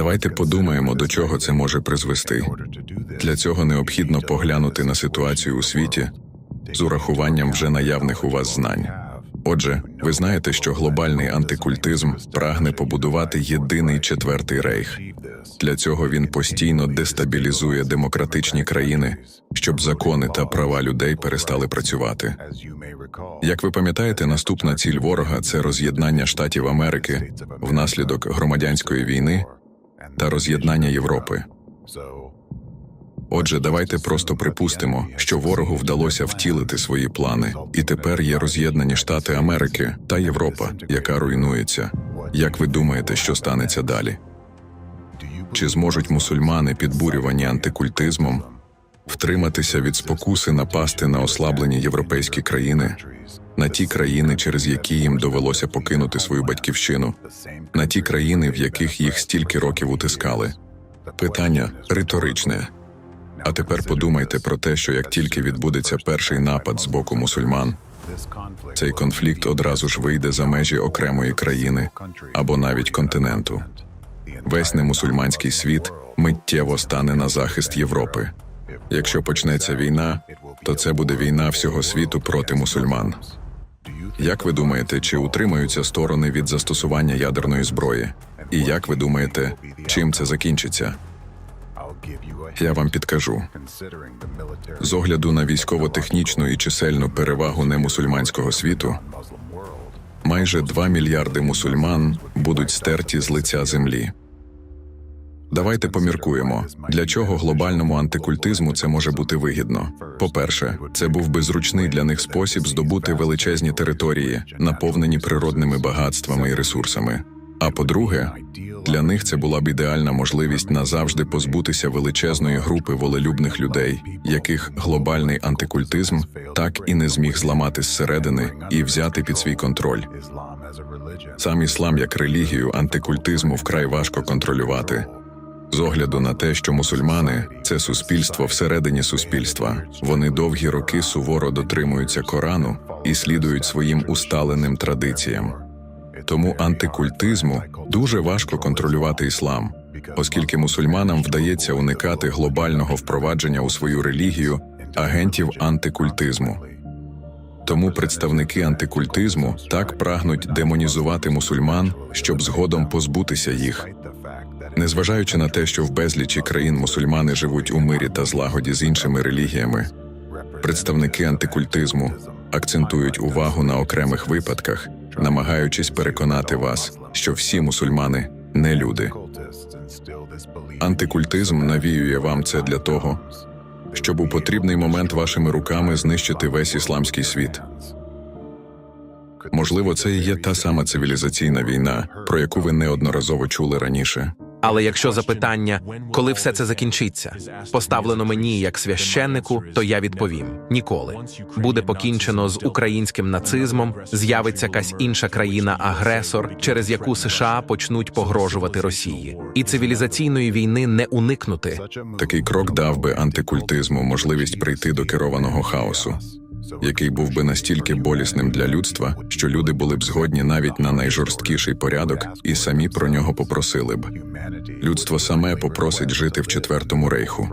Давайте подумаємо, до чого це може призвести. Для цього необхідно поглянути на ситуацію у світі з урахуванням вже наявних у вас знань. Отже, ви знаєте, що глобальний антикультизм прагне побудувати єдиний четвертий рейх. Для цього він постійно дестабілізує демократичні країни, щоб закони та права людей перестали працювати. Як ви пам'ятаєте, наступна ціль ворога це роз'єднання Штатів Америки внаслідок громадянської війни та роз'єднання Європи. Отже, давайте просто припустимо, що ворогу вдалося втілити свої плани, і тепер є роз'єднані Штати Америки та Європа, яка руйнується. Як ви думаєте, що станеться далі? Чи зможуть мусульмани, підбурювані антикультизмом, втриматися від спокуси напасти на ослаблені європейські країни, на ті країни, через які їм довелося покинути свою батьківщину, на ті країни, в яких їх стільки років утискали? Питання риторичне. А тепер подумайте про те, що як тільки відбудеться перший напад з боку мусульман, цей конфлікт одразу ж вийде за межі окремої країни або навіть континенту. Весь немусульманський світ миттєво стане на захист Європи. Якщо почнеться війна, то це буде війна всього світу проти мусульман. Як ви думаєте, чи утримаються сторони від застосування ядерної зброї? І як ви думаєте, чим це закінчиться? Я вам підкажу. З огляду на військово-технічну і чисельну перевагу немусульманського світу, майже 2 мільярди мусульман будуть стерті з лиця землі. Давайте поміркуємо, для чого глобальному антикультизму це може бути вигідно. По-перше, це був би зручний для них спосіб здобути величезні території, наповнені природними багатствами і ресурсами. А по-друге, для них це була б ідеальна можливість назавжди позбутися величезної групи волелюбних людей, яких глобальний антикультизм так і не зміг зламати зсередини і взяти під свій контроль. Сам іслам як релігію антикультизму вкрай важко контролювати. З огляду на те, що мусульмани це суспільство всередині суспільства, вони довгі роки суворо дотримуються Корану і слідують своїм усталеним традиціям. Тому антикультизму дуже важко контролювати іслам, оскільки мусульманам вдається уникати глобального впровадження у свою релігію агентів антикультизму. Тому представники антикультизму так прагнуть демонізувати мусульман, щоб згодом позбутися їх. Незважаючи на те, що в безлічі країн мусульмани живуть у мирі та злагоді з іншими релігіями, представники антикультизму акцентують увагу на окремих випадках, намагаючись переконати вас, що всі мусульмани не люди. Антикультизм навіює вам це для того, щоб у потрібний момент вашими руками знищити весь ісламський світ. Можливо, це і є та сама цивілізаційна війна, про яку ви неодноразово чули раніше. Але якщо запитання, коли все це закінчиться, поставлено мені як священнику, то я відповім: ніколи. Буде покінчено з українським нацизмом, з'явиться якась інша країна-агресор, через яку США почнуть погрожувати Росії, і цивілізаційної війни не уникнути. Такий крок дав би антикультизму можливість прийти до керованого хаосу, який був би настільки болісним для людства, що люди були б згодні навіть на найжорсткіший порядок і самі про нього попросили б. Людство саме попросить жити в четвертому рейху.